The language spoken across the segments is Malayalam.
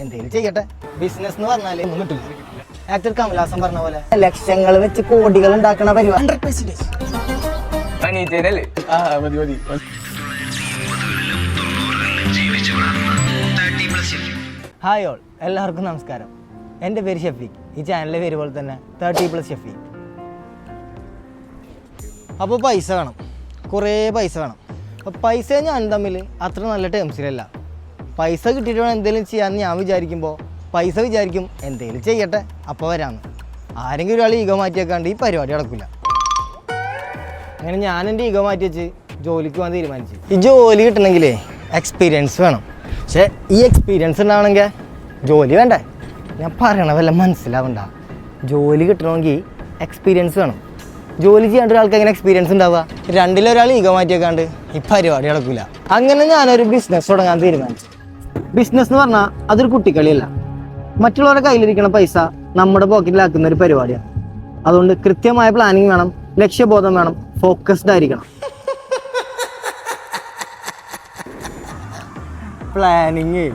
എന്തെങ്കിലും ചെയ്യട്ടെ. ബിസിനസ് എന്ന് പറഞ്ഞാൽ ഒന്നും കിട്ടില്ല ആക്ടർ കമലാസൻ പറഞ്ഞ പോലെ ലക്ഷങ്ങൾ വെച്ച് കോടികൾ ഉണ്ടാക്കണ പരിപാടി. ഹൺഡ്രഡ് പെർസെന്റേജ് അനീറ്റേനല്ലേ ആ മതി മതി. ഹായ് ഓൾ എല്ലാവർക്കും നമസ്കാരം. എന്റെ പേര് ഷഫീഖ്. ഈ ചാനലിലെ പേര് പോലെ തന്നെ തേർട്ടി പ്ലസ് ഷഫീഖ്. അപ്പോൾ പൈസ വേണം. കുറേ പൈസ വേണം. അപ്പോൾ പൈസ ഞാൻ തമ്മിൽ അത്ര നല്ല ടേംസിലല്ല പൈസ കിട്ടിയിട്ട് വേണം എന്തെങ്കിലും ചെയ്യാമെന്ന് ഞാൻ വിചാരിക്കുമ്പോൾ പൈസ വിചാരിക്കും എന്തെങ്കിലും ചെയ്യട്ടെ. അപ്പോൾ വരാമെന്ന് ആരെങ്കിലും ഒരാൾ ഈഗോ മാറ്റിയേക്കാണ്ട് ഈ പരിപാടി നടക്കില്ല അങ്ങനെ ഞാൻ എന്റെ ഈഗോ മാറ്റി വെച്ച് ജോലിക്ക് പോകാൻ തീരുമാനിച്ചു. ഈ ജോലി കിട്ടണമെങ്കിലേ എക്സ്പീരിയൻസ് വേണം. പക്ഷേ ഈ എക്സ്പീരിയൻസ് ഉണ്ടാവണമെങ്കിൽ ജോലി വേണ്ടേ. ഞാൻ പറയണ വല്ല മനസ്സിലാവണ്ട. ജോലി കിട്ടണമെങ്കിൽ എക്സ്പീരിയൻസ് വേണം. ജോലി ചെയ്യാണ്ട് ഒരാൾക്ക് എങ്ങനെ എക്സ്പീരിയൻസ് ഉണ്ടാവുക? രണ്ടിലൊരാൾ ഈഗോ മാറ്റിയേക്കാണ്ട് ഈ പരിപാടി നടക്കില്ല അങ്ങനെ ഞാനൊരു ബിസിനസ് തുടങ്ങാൻ തീരുമാനിച്ചു. ബിസിനസ് എന്ന് പറഞ്ഞാൽ അതൊരു കുട്ടിക്കളിയല്ല. മറ്റുള്ളവരുടെ കയ്യിലിരിക്കുന്ന പൈസ നമ്മുടെ പോക്കറ്റിലാക്കുന്ന ഒരു പരിപാടിയാണ് അതുകൊണ്ട് കൃത്യമായ പ്ലാനിങ് വേണം ലക്ഷ്യബോധം വേണം ഫോക്കസ്ഡ് ആയിരിക്കണം. പ്ലാനിങ്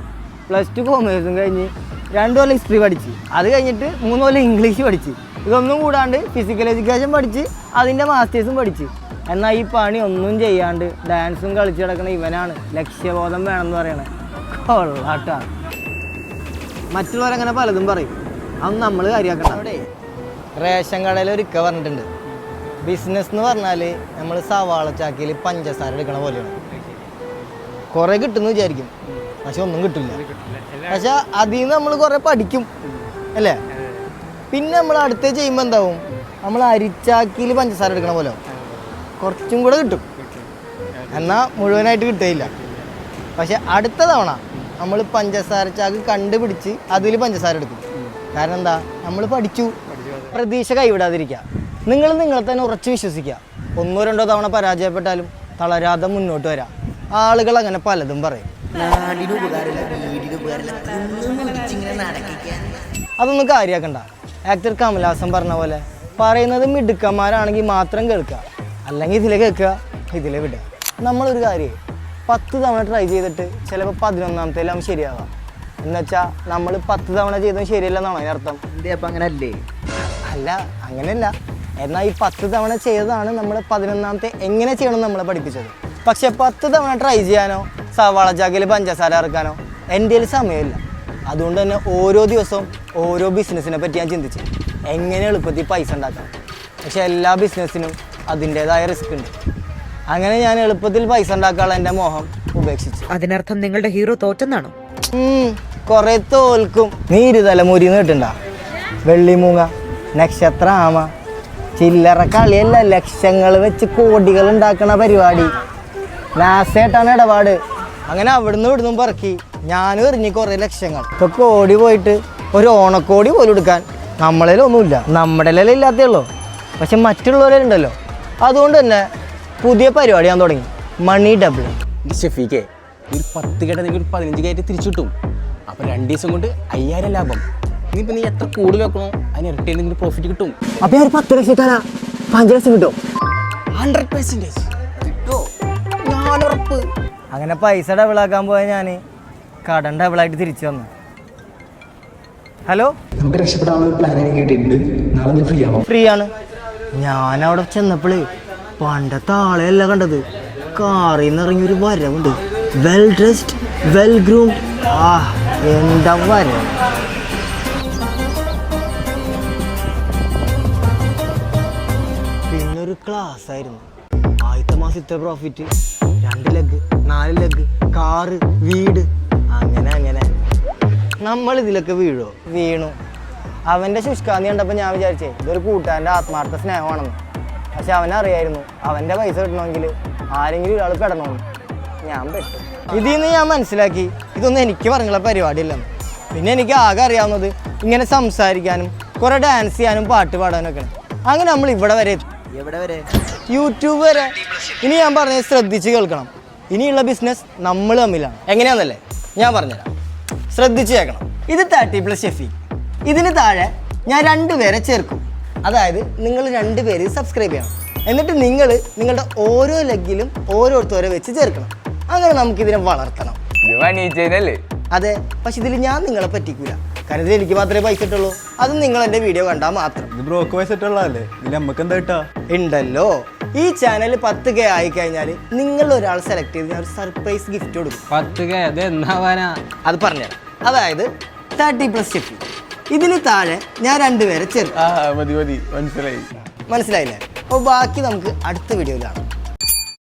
പ്ലസ് ടു കോമേഴ്സും കഴിഞ്ഞ് രണ്ടു കൊല്ലം ഹിസ്റ്ററി പഠിച്ച്. അത് കഴിഞ്ഞിട്ട് മൂന്ന് കൊല്ലം ഇംഗ്ലീഷ് പഠിച്ച്. ഇതൊന്നും കൂടാണ്ട് ഫിസിക്കൽ എഡ്യൂക്കേഷൻ പഠിച്ച് അതിന്റെ മാസ്റ്റേഴ്സും പഠിച്ച്. എന്നാൽ ഈ പണി ഒന്നും ചെയ്യാണ്ട് ഡാൻസും കളിച്ചു കിടക്കുന്ന ഇവനാണ്. ലക്ഷ്യബോധം വേണം എന്ന് പറയണത് കൊള്ളാട്ടാ. മറ്റുള്ളവരങ്ങനെ പലതും പറയും. അത് നമ്മൾ കാര്യമാക്കണം അവിടെ റേഷൻ കടയിൽ ഒരുക്ക പറഞ്ഞിട്ടുണ്ട്. ബിസിനസ് എന്ന് പറഞ്ഞാൽ നമ്മൾ സവാള ചാക്കിയിൽ പഞ്ചസാര എടുക്കണ പോലെയാണ്. കുറേ കിട്ടുന്നു വിചാരിക്കും. പക്ഷെ ഒന്നും കിട്ടില്ല. പക്ഷെ അതിൽ നിന്ന് നമ്മൾ കുറേ പഠിക്കും. അല്ലേ? പിന്നെ നമ്മൾ അടുത്ത ചെയ്യുമ്പോൾ എന്താവും? നമ്മൾ അരിച്ചാക്കിയിൽ പഞ്ചസാര എടുക്കണ പോലെ കുറച്ചും കൂടെ കിട്ടും. എന്നാൽ മുഴുവനായിട്ട് കിട്ടുകയില്ല. പക്ഷെ അടുത്ത തവണ നമ്മൾ പഞ്ചസാര ചാക്ക് കണ്ടുപിടിച്ച് അതിൽ പഞ്ചസാര എടുക്കും. കാരണം എന്താ? നമ്മൾ പഠിച്ചു. പ്രതീക്ഷ കൈവിടാതിരിക്കുക. നിങ്ങൾ നിങ്ങളെ തന്നെ ഉറച്ചു വിശ്വസിക്കുക. ഒന്നോ രണ്ടോ തവണ പരാജയപ്പെട്ടാലും തളരാതെ മുന്നോട്ട് വരാം. ആളുകൾ അങ്ങനെ പലതും പറയും. അതൊന്നും കാര്യമാക്കണ്ട ആക്ടർ കമലഹാസൻ പറഞ്ഞ പോലെ പറയുന്നത് മിടുക്കന്മാരാണെങ്കിൽ മാത്രം കേൾക്കുക. അല്ലെങ്കിൽ ഇതിലെ കേൾക്കുക ഇതിലെ വിടുക. നമ്മളൊരു കാര്യം പത്ത് തവണ ട്രൈ ചെയ്തിട്ട് ചിലപ്പോൾ പതിനൊന്നാമത്തേലാവും ശരിയാവാം. എന്നുവെച്ചാൽ നമ്മൾ പത്ത് തവണ ചെയ്തതും ശരിയല്ലെന്നാണോ അതിനർത്ഥം എന്തേ അപ്പൊ അങ്ങനെ അല്ലേ അല്ല അങ്ങനെയല്ല. എന്നാൽ ഈ പത്ത് തവണ ചെയ്തതാണ് നമ്മൾ പതിനൊന്നാമത്തെ എങ്ങനെ ചെയ്യണം നമ്മളെ പഠിപ്പിച്ചത്. പക്ഷെ പത്ത് തവണ ട്രൈ ചെയ്യാനോ സവാള ചാക്കിൽ പഞ്ചസാര ഇറക്കാനോ എന്റെ കയ്യിൽ സമയമില്ല. അതുകൊണ്ട് തന്നെ ഓരോ ദിവസവും ഓരോ ബിസിനസ്സിനെ പറ്റി ഞാൻ ചിന്തിച്ചു. എങ്ങനെ എളുപ്പത്തിൽ പൈസ ഉണ്ടാക്കാം. പക്ഷെ എല്ലാ ബിസിനസ്സിനും അതിന്റേതായ റിസ്ക് ഉണ്ട്. അങ്ങനെ ഞാൻ എളുപ്പത്തിൽ പൈസ ഉണ്ടാക്കാനുള്ള എന്റെ മോഹം ഉപേക്ഷിച്ചു. അതിനർത്ഥം നിങ്ങളുടെ ഹീറോ തോറ്റെന്നാണോ? കൊറേ തോൽക്കും. നീ മുരിന്ന് കിട്ടണ്ട? വെള്ളിമൂങ്ങ നക്ഷത്ര ആമ ചില്ലറ കളിയല്ല ലക്ഷങ്ങൾ വെച്ച് കോടികൾ ഉണ്ടാക്കണ പരിപാടി. ലാസ്റ്റായിട്ടാണ് ഇടപാട്. അങ്ങനെ അവിടുന്ന് ഇവിടുന്നും പറക്കി ഞാനും എറിഞ്ഞ് കുറേ ലക്ഷങ്ങൾ. ഇപ്പൊ കോടി പോയിട്ട് ഒരു ഓണക്കോടി പോലും എടുക്കാൻ നമ്മളതിലൊന്നുമില്ല നമ്മുടെ ഇല്ലാത്തേ ഉള്ളൂ. പക്ഷെ മറ്റുള്ളവരുണ്ടല്ലോ അതുകൊണ്ട് തന്നെ പുതിയ പരിപാടി ഞാൻ തുടങ്ങി. മണി ഡബിൾ ഷെഫീക്കെ ഒരു പത്ത് കേട്ട നിങ്ങൾ പതിനഞ്ച് കയറ്റി തിരിച്ചു കിട്ടും. അപ്പൊ രണ്ട് ദിവസം കൊണ്ട് അയ്യായിരം ലാഭം. ഇനിയിപ്പോ നീ എത്ര കൂടുതൽ വെക്കണോ അതിന് ഇരട്ടി നിങ്ങൾ പ്രോഫിറ്റ് കിട്ടും. അപ്പൊ ഞാൻ ഒരു പത്ത് ലക്ഷം തരാ അഞ്ച് ലക്ഷം കിട്ടും ഹൺഡ്രഡ് പെർസെന്റേജ് കിട്ടോ? ഞാൻ ഉറപ്പ്. അങ്ങനെ പൈസ ഡബിളാക്കാൻ പോയാൽ ഞാൻ കടം ഡബിളായിട്ട് തിരിച്ചു വന്നു ഹലോ നമുക്ക് രക്ഷപ്പെടാനുള്ള ഒരു പ്ലാൻ എനിക്ക് കിട്ടിയിട്ടുണ്ട്. നാളെ ഫ്രീ ആണോ? ഫ്രീ ആണ്. ഞാൻ അവിടെ ചെന്നപ്പോഴേ പണ്ടത്തെ ആളെയല്ല കണ്ടത്. കാറിൽ നിന്ന് ഇറങ്ങി ഒരു വരവുണ്ട്. വെൽ ഡ്രസ്ഡ് വെൽ ഗ്രൂം ആ എന്താ വരവ്? പിന്നൊരു ക്ലാസ് ആയിരുന്നു. ആദ്യത്തെ മാസത്തെ പ്രോഫിറ്റ് രണ്ട് ലെഗ് നാല് ലെഗ് കാറ് വീട്. അങ്ങനെ അങ്ങനെ. നമ്മൾ ഇതിലൊക്കെ വീഴോ വീണു. അവന്റെ ശുഷ്കാന്തി കണ്ടപ്പോൾ ഞാൻ വിചാരിച്ചേ ഇതൊരു കൂട്ടുകാരന്റെ ആത്മാർത്ഥ സ്നേഹമാണെന്ന്. പക്ഷെ അവനറിയായിരുന്നു അവന്റെ പൈസ കിട്ടണമെങ്കിൽ ആരെങ്കിലും ഒരാൾ പെടണമെന്ന് ഞാൻ പെട്ടു. ഇതിൽ നിന്ന് ഞാൻ മനസ്സിലാക്കി ഇതൊന്നും എനിക്ക് പറഞ്ഞുള്ള പരിപാടിയില്ലെന്ന് പിന്നെ എനിക്ക് ആകെ അറിയാവുന്നത് ഇങ്ങനെ സംസാരിക്കാനും കുറേ ഡാൻസ് ചെയ്യാനും പാട്ട് പാടാനൊക്കെ അങ്ങനെ നമ്മൾ ഇവിടെ വരെ എവിടെ വരെ? യൂട്യൂബ് വരെ. ഇനി ഞാൻ പറഞ്ഞത് ശ്രദ്ധിച്ച് കേൾക്കണം. ഇനിയുള്ള ബിസിനസ് നമ്മൾ തമ്മിലാണ്. എങ്ങനെയാണെന്നല്ലേ ഞാൻ പറഞ്ഞുതരാം. ശ്രദ്ധിച്ച് കേൾക്കണം. ഇത് തേർട്ടി പ്ലസ് ഷെഫി ഇതിന് താഴെ ഞാൻ രണ്ടുപേരെ ചേർക്കും. അതായത് നിങ്ങൾ രണ്ടുപേര് സബ്സ്ക്രൈബ് ചെയ്യണം. എന്നിട്ട് നിങ്ങൾ നിങ്ങളുടെ ഓരോ ലെഗിലും ഓരോരുത്തരെ വെച്ച് ചേർക്കണം. അങ്ങനെ നമുക്ക് ഇതിനെ വളർത്തണം അതെ പക്ഷെ ഇതിൽ ഞാൻ നിങ്ങളെ പറ്റിക്കൂല. കാരണം ഇതിൽ എനിക്ക് മാത്രമേ പൈസ ഇട്ടുള്ളൂ അതും നിങ്ങൾ എന്റെ വീഡിയോ കണ്ടാൽ മാത്രം. ഇത് ബ്രോക്ക് പൈസ ഇട്ടുള്ളതല്ലേ ഇതിൽ നമുക്ക് എന്താ കിട്ടാ ഉണ്ടല്ലോ. ഈ ചാനൽ പത്ത് കെ ആയി കഴിഞ്ഞാൽ നിങ്ങൾ ഒരാൾ സെലക്ട് ചെയ്ത് ഞാൻ ഒരു സർപ്രൈസ് ഗിഫ്റ്റ് കൊടുക്കും. പത്ത് കെ അത് എന്നാവാനാ അത് പറഞ്ഞുതരാം. അതായത് തേർട്ടി പ്ലസ് ഷെഫി ഇതിന് താഴെ ഞാൻ രണ്ടുപേരെ ചേർക്കും. ആ മതി മതി. മനസ്സിലായി. മനസ്സിലായില്ലേ? അപ്പോൾ ബാക്കി നമുക്ക് അടുത്ത വീഡിയോയിൽ കാണാം.